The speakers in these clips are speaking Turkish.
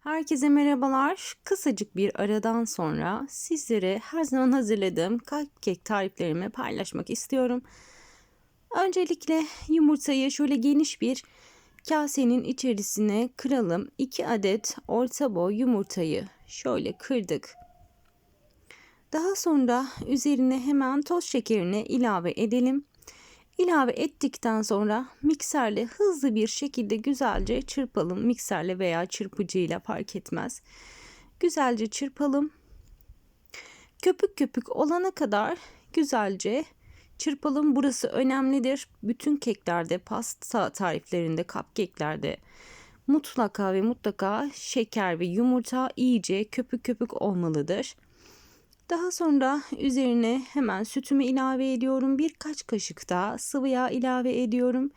Herkese merhabalar. Kısacık bir aradan sonra sizlere her zaman hazırladığım cupcake tariflerimi paylaşmak istiyorum. Öncelikle yumurtayı şöyle geniş bir kasenin içerisine kıralım. 2 adet orta boy yumurtayı şöyle kırdık. Daha sonra üzerine hemen toz şekerini ilave edelim. İlave ettikten sonra mikserle hızlı bir şekilde güzelce çırpalım. Mikserle veya çırpıcıyla fark etmez. Güzelce çırpalım. Köpük köpük olana kadar güzelce çırpalım. Burası önemlidir. Bütün keklerde, pasta tariflerinde, cupcake'lerde mutlaka ve mutlaka şeker ve yumurta iyice köpük köpük olmalıdır. Daha sonra üzerine hemen sütümü ilave ediyorum. Birkaç kaşık daha sıvı yağ ilave ediyorum.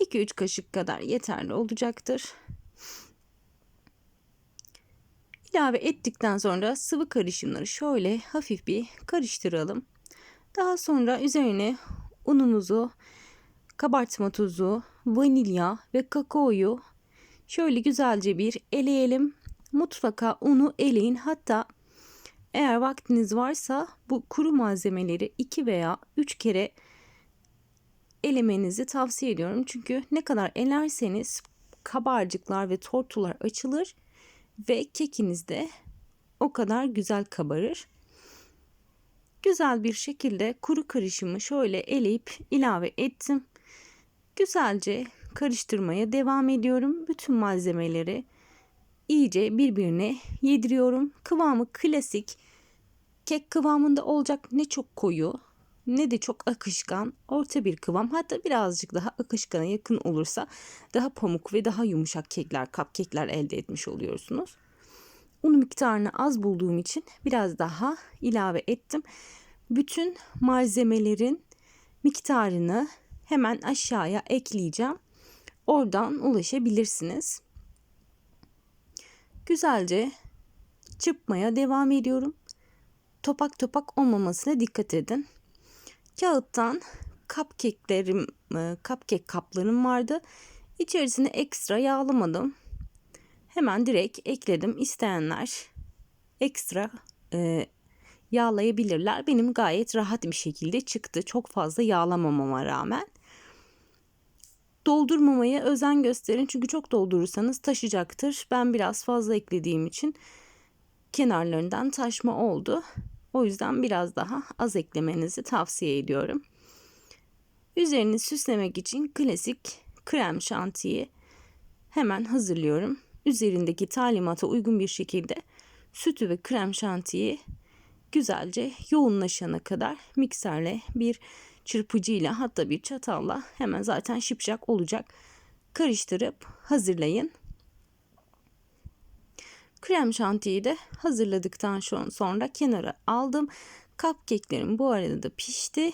2-3 kaşık kadar yeterli olacaktır. İlave ettikten sonra sıvı karışımları şöyle hafif bir karıştıralım. Daha sonra üzerine unumuzu, kabartma tuzu, vanilya ve kakaoyu şöyle güzelce bir eleyelim. Mutlaka unu eleyin. Hatta eğer vaktiniz varsa bu kuru malzemeleri 2 veya 3 kere elemenizi tavsiye ediyorum. Çünkü ne kadar elerseniz kabarcıklar ve tortular açılır ve kekiniz de o kadar güzel kabarır. Güzel bir şekilde kuru karışımı şöyle eleyip ilave ettim. Güzelce karıştırmaya devam ediyorum. Bütün malzemeleri iyice birbirine yediriyorum. Kıvamı klasik kek kıvamında olacak ne çok koyu ne de çok akışkan orta bir kıvam hatta birazcık daha akışkana yakın olursa daha pamuk ve daha yumuşak kekler cupcake'ler elde etmiş oluyorsunuz. Un miktarını az bulduğum için biraz daha ilave ettim. Bütün malzemelerin miktarını hemen aşağıya ekleyeceğim. Oradan ulaşabilirsiniz. Güzelce çırpmaya devam ediyorum. Topak topak olmamasına dikkat edin. Kağıttan cupcake'lerim, e, cupcake kaplarım vardı. İçerisine ekstra yağlamadım. Hemen direkt ekledim. İsteyenler ekstra e, yağlayabilirler. Benim gayet rahat bir şekilde çıktı. Çok fazla yağlamamama rağmen. Doldurmamaya özen gösterin çünkü çok doldurursanız taşacaktır. Ben biraz fazla eklediğim için kenarlarından taşma oldu. O yüzden biraz daha az eklemenizi tavsiye ediyorum. Üzerini süslemek için klasik krem şantiyi hemen hazırlıyorum. Üzerindeki talimata uygun bir şekilde sütü ve krem şantiyi güzelce yoğunlaşana kadar mikserle bir çırpıcıyla hatta bir çatalla hemen zaten şipşak olacak. Karıştırıp hazırlayın. Krem şantiyi de hazırladıktan sonra kenara aldım. Cupcake'lerim bu arada da pişti.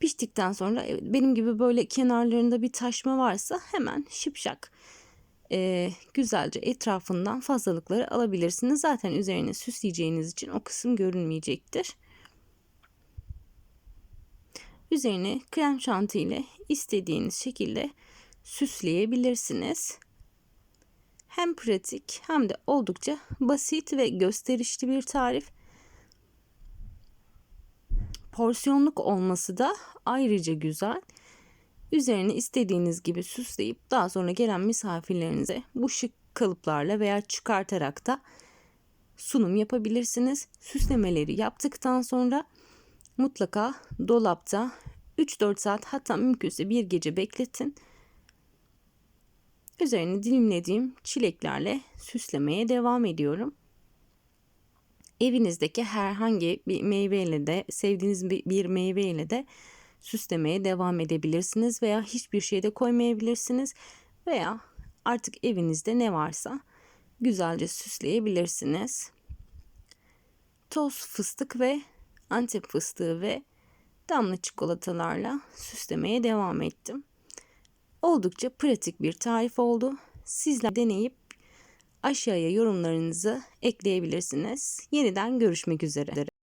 Piştikten sonra benim gibi böyle kenarlarında bir taşma varsa hemen şipşak e, güzelce etrafından fazlalıkları alabilirsiniz. Zaten üzerine süsleyeceğiniz için o kısım görünmeyecektir. Üzerine krem şanti ile istediğiniz şekilde süsleyebilirsiniz. Hem pratik hem de oldukça basit ve gösterişli bir tarif. Porsiyonluk olması da ayrıca güzel. Üzerine istediğiniz gibi süsleyip daha sonra gelen misafirlerinize bu şık kalıplarla veya çıkartarak da sunum yapabilirsiniz. Süslemeleri yaptıktan sonra mutlaka dolapta 3-4 saat hatta mümkünse bir gece bekletin. Üzerini dilimlediğim çileklerle süslemeye devam ediyorum. Evinizdeki herhangi bir meyveyle de sevdiğiniz bir meyveyle de süslemeye devam edebilirsiniz veya hiçbir şey de koymayabilirsiniz veya artık evinizde ne varsa güzelce süsleyebilirsiniz. Toz fıstık ve antep fıstığı ve damla çikolatalarla süslemeye devam ettim. Oldukça pratik bir tarif oldu. Sizler deneyip aşağıya yorumlarınızı ekleyebilirsiniz. Yeniden görüşmek üzere.